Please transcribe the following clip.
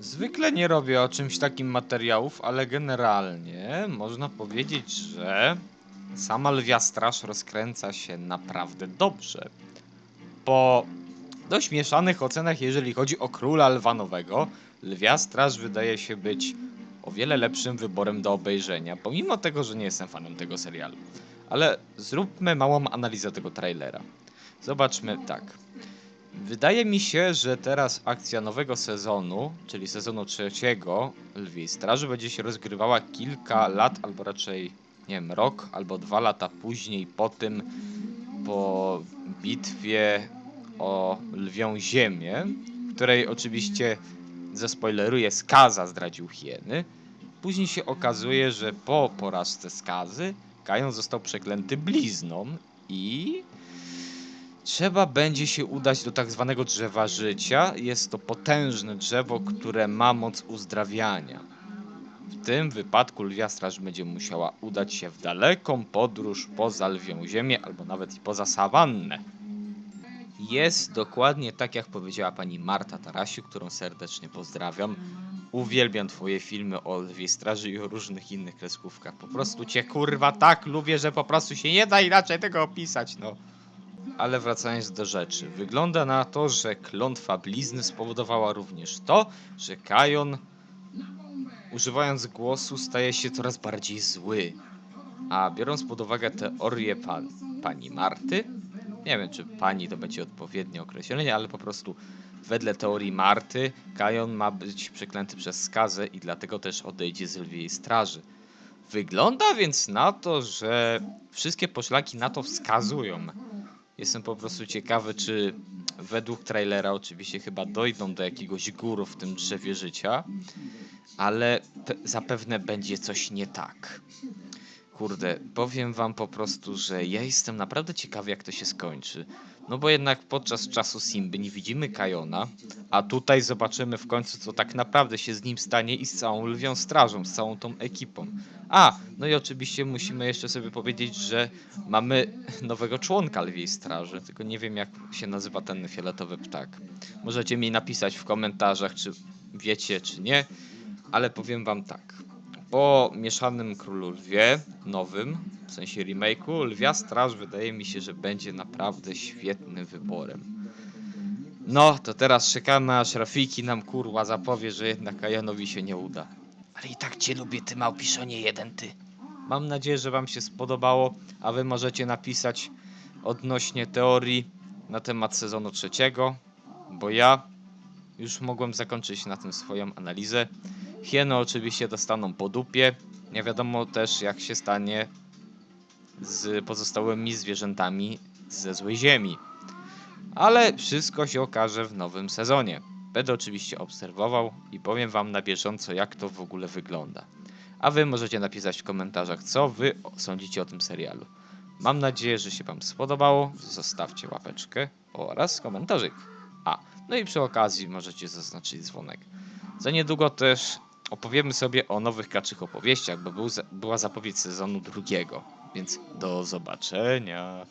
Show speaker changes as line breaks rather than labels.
Zwykle nie robię o czymś takim materiałów, ale generalnie można powiedzieć, że sama Lwia Straż rozkręca się naprawdę dobrze. Po dość mieszanych ocenach, jeżeli chodzi o Króla Lwa Nowego, Lwia Straż wydaje się być o wiele lepszym wyborem do obejrzenia, pomimo tego, że nie jestem fanem tego serialu. Ale zróbmy małą analizę tego trailera. Zobaczmy tak. Wydaje mi się, że teraz akcja nowego sezonu, czyli sezonu trzeciego Lwiej Straży, będzie się rozgrywała kilka lat, albo raczej, nie wiem, rok albo dwa lata później po tym, po bitwie o Lwią Ziemię, w której oczywiście, zaspoileruję, Skaza zdradził hieny. Później się okazuje, że po porażce Skazy Kajon został przeklęty blizną i Trzeba będzie się udać do tak zwanego drzewa życia. Jest to potężne drzewo, które ma moc uzdrawiania. W tym wypadku lwia straż będzie musiała udać się w daleką podróż poza lwią ziemię, albo nawet i poza sawannę. Jest dokładnie tak, jak powiedziała pani Marta Tarasiu, którą serdecznie pozdrawiam. Uwielbiam twoje filmy o lwiej straży i o różnych innych kreskówkach. Po prostu cię kurwa tak lubię, że po prostu się nie da inaczej tego opisać, no. Ale wracając do rzeczy, wygląda na to, że klątwa blizny spowodowała również to, że Kajon, używając głosu, staje się coraz bardziej zły. A biorąc pod uwagę teorię pan, pani Marty, nie wiem czy pani to będzie odpowiednie określenie, ale po prostu wedle teorii Marty, Kajon ma być przeklęty przez skazę i dlatego też odejdzie z lwiej straży. Wygląda więc na to, że wszystkie poszlaki na to wskazują. Jestem po prostu ciekawy, czy według trailera oczywiście chyba dojdą do jakiegoś góru w tym drzewie życia, ale pe- zapewne będzie coś nie tak. Kurde, powiem wam po prostu, że ja jestem naprawdę ciekawy jak to się skończy. No bo jednak podczas czasu Simby nie widzimy Kajona, a tutaj zobaczymy w końcu co tak naprawdę się z nim stanie i z całą Lwią Strażą, z całą tą ekipą. A, no i oczywiście musimy jeszcze sobie powiedzieć, że mamy nowego członka Lwiej Straży, tylko nie wiem jak się nazywa ten fioletowy ptak. Możecie mi napisać w komentarzach, czy wiecie, czy nie, ale powiem wam tak. Po mieszanym królu lwie, nowym, w sensie remake'u, Lwia Straż wydaje mi się, że będzie naprawdę świetnym wyborem. No, to teraz czekamy aż Rafiki nam kurwa zapowie, że jednak Kajanowi się nie uda. Ale i tak cię lubię, ty małpiszonie jeden ty. Mam nadzieję, że wam się spodobało, a wy możecie napisać odnośnie teorii na temat sezonu trzeciego, bo ja już mogłem zakończyć na tym swoją analizę. Hieny oczywiście dostaną po dupie. Nie wiadomo też jak się stanie z pozostałymi zwierzętami ze złej ziemi. Ale wszystko się okaże w nowym sezonie. Będę oczywiście obserwował i powiem wam na bieżąco jak to w ogóle wygląda. A wy możecie napisać w komentarzach co wy sądzicie o tym serialu. Mam nadzieję, że się wam spodobało. Zostawcie łapeczkę oraz komentarzyk. A, no i przy okazji możecie zaznaczyć dzwonek. Za niedługo też opowiemy sobie o nowych kaczych opowieściach, bo był, była zapowiedź sezonu drugiego. Więc do zobaczenia.